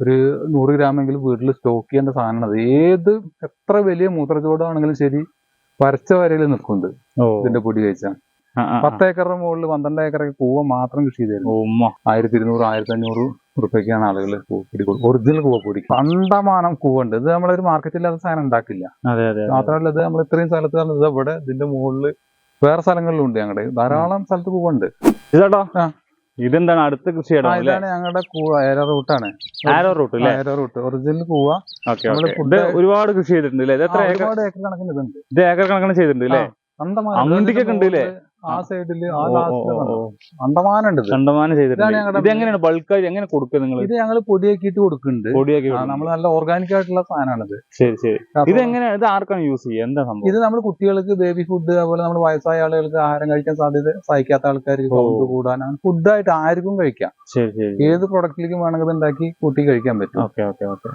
ഒരു നൂറ് ഗ്രാമെങ്കിലും വീട്ടിൽ സ്റ്റോക്ക് ചെയ്യേണ്ട സാധനമാണ്. ഏത് എത്ര വലിയ മൂത്രച്ചൂടാണെങ്കിലും ശരി പരച്ച വരയിൽ നിൽക്കുന്നുണ്ട് ഇതിന്റെ പൊടി കഴിച്ചാൽ. പത്ത് ഏക്കറിന് മുകളിൽ പന്ത്രണ്ട് ഏക്കറൊക്കെ കൂവ മാത്രം കൃഷി ചെയ്തായിരുന്നു ആയിരത്തി ഇരുന്നൂറ് ആയിരത്തി അഞ്ഞൂറ് റുപ്യക്കാണ് ആളുകൾ കൊടുക്കുക ഒറിജിനൽ കൂവപ്പൊടി കണ്ടമാനം കൂവുണ്ട് ഇത് നമ്മളൊരു മാർക്കറ്റില്ലാത്ത സാധനം ഉണ്ടാക്കില്ല. മാത്രമല്ല ഇത് നമ്മൾ ഇത്രയും സ്ഥലത്ത് ഇത് ഇവിടെ ഇതിന്റെ മുകളിൽ വേറെ സ്ഥലങ്ങളിലും ഉണ്ട് ഞങ്ങളുടെ ധാരാളം സ്ഥലത്ത് കൂവുണ്ട് ഇതാട്ടോ. ആ. ഇതെന്താണ് അടുത്ത കൃഷിയിടം അല്ലേ? ഇതാണ് ഞങ്ങളുടെ കൂവ റൂട്ടാണ് ആരോ റൂട്ട് അല്ലേ? ഏര റൂട്ട് ഒറിജിനൽ കൂവ. ഫുഡ് ഒരുപാട് കൃഷി ചെയ്തിട്ടുണ്ട് അല്ലേ? ഇത് എത്ര ഏക്കർ? കണക്കിന് ഇത് ഏക്കർ കണക്കിന് ചെയ്തിട്ടുണ്ട് അല്ലേ? അന്തിക്കൊക്കെ ഉണ്ട് ഇല്ലേ? ആ സൈഡിൽ ആ ഇത്. ചെയ്തിട്ടുണ്ട്. ഇത് എങ്ങനെയാണ് ബൾക്കായി എങ്ങനെ കൊടുക്കുക നിങ്ങൾ ഇത് ഞങ്ങൾ പൊടിയാക്കിട്ട് കൊടുക്കുന്നുണ്ട്. പൊടിയാക്കി നമ്മൾ നല്ല ഓർഗാനിക് ആയിട്ടുള്ള സാധനമാണിത്. ശരി ശരി. ഇത് എങ്ങനെയാണ് ഇത് ആർക്കാണ് യൂസ് ചെയ്യുക? എന്താ സംഭവം? ഇത് നമ്മൾ കുട്ടികൾക്ക് ബേബി ഫുഡ് അതുപോലെ നമ്മൾ വയസ്സായ ആളുകൾക്ക് ആഹാരം കഴിക്കാൻ സാധ്യത സഹിക്കാത്ത ആൾക്കാർക്ക് ഓ. കൗണ്ട് കൂടാനാണ് ഫുഡായിട്ട് ആർക്കും കഴിക്കാം. ശരി ശരി ഏത് പ്രൊഡക്റ്റിലേക്കും വേണമെങ്കിൽ ഉണ്ടാക്കി കൂട്ടി കഴിക്കാൻ പറ്റും. Okay okay okay.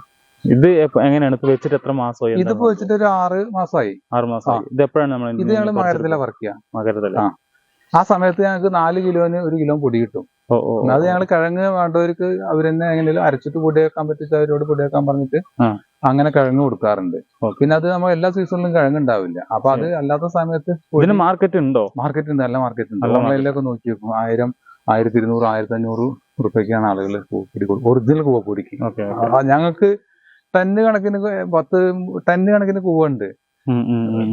ഇത് എങ്ങനെയാണ്? ഇത് വെച്ചിട്ട് എത്ര മാസമായി? ഇത് ഇതിപ്പോ വെച്ചിട്ട് ഒരു ആറ് മാസമായി ആറ് മാസമായി. ഇത് എപ്പോഴാണ് നമ്മൾ ഇത് ഞങ്ങൾ മകരത്തില വർക്ക് ചെയ്യാം. മകരത്തില. ആ. സമയത്ത് ഞങ്ങൾക്ക് നാല് കിലോന് ഒരു കിലോ പൊടി കിട്ടും. അത് ഞങ്ങൾ കിഴങ്ങ് വേണ്ടവർക്ക് അവരെന്നെ എങ്ങനെയാലും എങ്ങനെയും അരച്ചിട്ട് പൊടിയാക്കാൻ പറ്റിച്ച് അവരോട് പൊടിയാക്കാൻ പറഞ്ഞിട്ട് അങ്ങനെ കിഴങ്ങ് കൊടുക്കാറുണ്ട്. പിന്നെ അത് നമ്മൾ എല്ലാ സീസണിലും കിഴങ്ങ് ഉണ്ടാവില്ല അപ്പൊ അത് അല്ലാത്ത സമയത്ത് ഇതിന് മാർക്കറ്റ് ഉണ്ടോ മാർക്കറ്റ് ഉണ്ട് നല്ല മാർക്കറ്റ്. ഉണ്ട്. ഓൺലൈനിലൊക്കെ നോക്കി വെക്കും. ആയിരം ആയിരത്തി ഇരുന്നൂറ് ആയിരത്തി അഞ്ഞൂറ് റുപ്യക്കാണ് ആളുകൾ കൂവപ്പൊടി കൊടുക്കും ഒറിജിനൽ ഞങ്ങൾക്ക് ടന്ന് കണക്കിന് പത്ത് ടന്ന് കണക്കിന് കൂവുണ്ട്.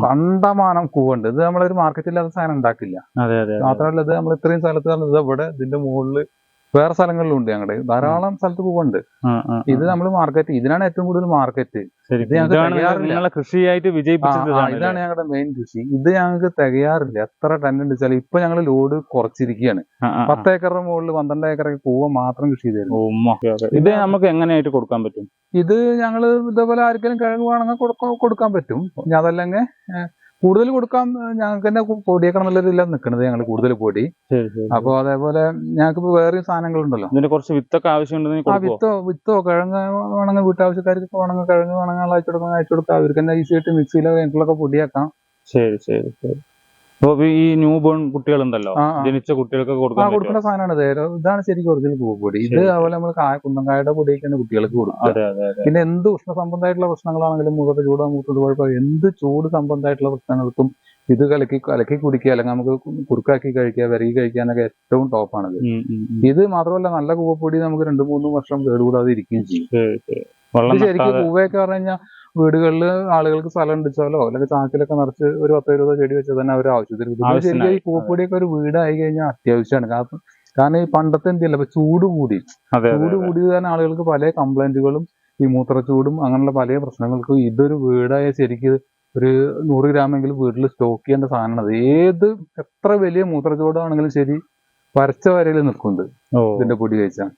കണ്ടമാനം കൂവുണ്ട്. ഇത് നമ്മളൊരു മാർക്കറ്റില്ലാത്ത സാധനം ഉണ്ടാക്കില്ല. അതെ അതെ മാത്രമല്ല ഇത് നമ്മൾ ഇത്രയും സ്ഥലത്ത് ഇത് ഇവിടെ ഇതിന്റെ മുകളിൽ വേറെ സ്ഥലങ്ങളിലും ഉണ്ട് ഞങ്ങളുടെ ധാരാളം സ്ഥലത്ത് പൂവുണ്ട്. ആ. ഇത് നമ്മൾ മാർക്കറ്റ് ഇതിനാണ് ഏറ്റവും കൂടുതൽ മാർക്കറ്റ് ഇത് ഞങ്ങൾക്ക് കൃഷിയായിട്ട് വിജയിപ്പിച്ചത് ഇതാണ് ഇതാണ് ഞങ്ങളുടെ മെയിൻ കൃഷി. ഇത് ഞങ്ങൾക്ക് തികയാറില്ല. എത്ര ടൺ ഉണ്ട് വെച്ചാൽ ഇപ്പൊ ഞങ്ങൾ ലോഡ് കുറച്ചിരിക്കുകയാണ്. പത്ത് ഏക്കറിന് മുകളിൽ പന്ത്രണ്ട് ഏക്കറൊക്കെ പൂവ മാത്രം കൃഷി ചെയ്തായിരുന്നു. ഇത് നമുക്ക് എങ്ങനെയായിട്ട് കൊടുക്കാൻ പറ്റും? ഇത് ഞങ്ങൾ ഇതേപോലെ ആർക്കെങ്കിലും കിഴങ്ങ് വേണമെങ്കിൽ കൊടുക്കാൻ പറ്റും. അതല്ലെങ്കിൽ കൂടുതൽ കൊടുക്കാൻ ഞങ്ങൾക്ക് തന്നെ പൊടിയേക്കണം എന്നുള്ളൊരില്ല നിൽക്കുന്നത് ഞങ്ങൾ കൂടുതൽ പൊടി. ശരി ശരി അപ്പൊ അതേപോലെ ഞങ്ങൾക്ക് ഇപ്പൊ വേറെ സാധനങ്ങളുണ്ടല്ലോ കുറച്ച് വിത്തൊക്കെ ആവശ്യമുണ്ടെന്ന് ആ വിത്തോ വിത്തോ കിഴങ്ങ് വേണമെങ്കിൽ വീട്ടാവശ്യക്കാർക്ക് വേണമെങ്കിൽ കിഴങ്ങ് വേണമെങ്കിൽ അയച്ചു കൊടുക്കാൻ അയച്ചു കൊടുക്കാം. അവർക്ക് തന്നെ ഈസി ആയിട്ട് മിക്സിയിലോ കിണറ്റിലൊക്കെ പൊടിയാക്കാം. ശരി ശരി ശരി. ഈ ന്യൂ ബോൺ കുട്ടികളുണ്ടല്ലോ. ജനിച്ച കുട്ടികൾക്കൊക്കെ കൊടുക്കാൻ കൊടുക്കുന്ന സാധനമാണ്. ഇത് ഇതാണ് ശരിക്കും ഒറിജിനൽ പൂപ്പൊടി ഇത്. അതുപോലെ നമ്മൾ കായ കുന്നങ്കായുടെ പൊടിയൊക്കെയാണ് കുട്ടികൾക്ക് കൊടുക്കുക. പിന്നെ എന്ത് ഉഷ്ണ സംബന്ധമായിട്ടുള്ള പ്രശ്നങ്ങളാണെങ്കിലും മുഖത്ത് ചൂട് മൂത്തത് കുഴപ്പം എന്ത് ചൂട് സംബന്ധമായിട്ടുള്ള പ്രശ്നങ്ങൾക്കും ഇത് കലക്കി കലക്കി കുടിക്കുക അല്ലെങ്കിൽ നമുക്ക് കുറുക്കാക്കി കഴിക്കുക വിരകി കഴിക്കാനൊക്കെ ഏറ്റവും ടോപ്പാണ്. ഇത് മാത്രമല്ല നല്ല കൂവപ്പൊടി നമുക്ക് രണ്ടു മൂന്ന് വർഷം കേടുകൂടാതെ ഇരിക്കുകയും ചെയ്യും. ശരിക്കും കൂവയൊക്കെ പറഞ്ഞു കഴിഞ്ഞാൽ വീടുകളിൽ ആളുകൾക്ക് സ്ഥലം ഉണ്ടിച്ചാലോ അല്ലെങ്കിൽ ചാക്കിലൊക്കെ നിറച്ച് ഒരു പത്തോ ഇരുപതോ ചെടി വെച്ചാൽ തന്നെ അവർ ആവശ്യത്തിന് ശരിക്കും. ഈ പൂപ്പൊടിയൊക്കെ ഒരു വീടായി കഴിഞ്ഞാൽ അത്യാവശ്യമാണ്. കാരണം കാരണം ഈ പണ്ടത്തെ എന്തില്ല ഇപ്പൊ ചൂട് കൂടി. ചൂട് കൂടിയത് കാരണം ആളുകൾക്ക് പല കംപ്ലൈന്റുകളും ഈ മൂത്രച്ചൂടും അങ്ങനെയുള്ള പല പ്രശ്നങ്ങൾക്കും ഇതൊരു വീടായ ശരിക്കും ഒരു നൂറ് ഗ്രാമെങ്കിലും വീട്ടിൽ സ്റ്റോക്ക് ചെയ്യേണ്ട സാധനമാണ്. ഏത് എത്ര വലിയ മൂത്രച്ചൂടാണെങ്കിലും ശരി വരച്ച വരയിൽ നിൽക്കുന്നുണ്ട് ഇതിന്റെ പൊടി കഴിച്ചാൽ.